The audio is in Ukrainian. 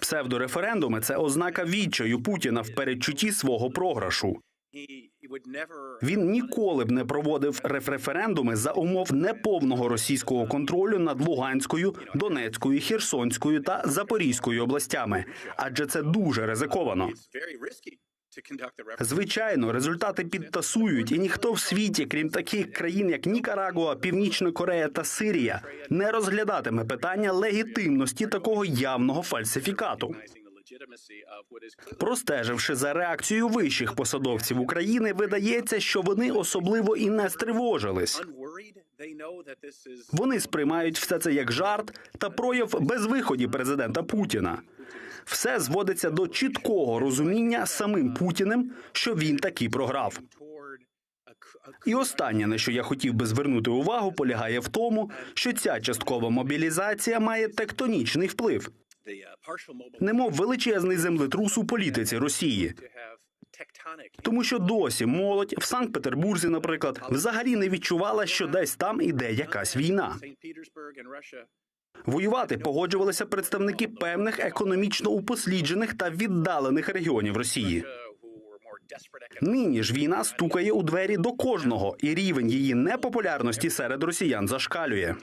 Псевдореферендуми це ознака відчаю Путіна в передчутті свого програшу. Він ніколи б не проводив референдуми за умов неповного російського контролю над Луганською, Донецькою, Херсонською та Запорізькою областями, адже це дуже ризиковано. Звичайно, результати підтасують, і ніхто в світі, крім таких країн, як Нікарагуа, Північна Корея та Сирія, не розглядатиме питання легітимності такого явного фальсифікату. Простеживши за реакцією вищих посадовців України, видається, що вони особливо і не стривожились. Вони сприймають все це як жарт та прояв безвиході президента Путіна. Все зводиться до чіткого розуміння самим Путіним, що він таки програв. І останнє, на що я хотів би звернути увагу, полягає в тому, що ця часткова мобілізація має тектонічний вплив, немов величезний землетрус у політиці Росії. Тому що досі молодь в Санкт-Петербурзі, наприклад, взагалі не відчувала, що десь там іде якась війна. Воювати погоджувалися представники певних економічно упосліджених та віддалених регіонів Росії. Нині ж війна стукає у двері до кожного, і рівень її непопулярності серед росіян зашкалює.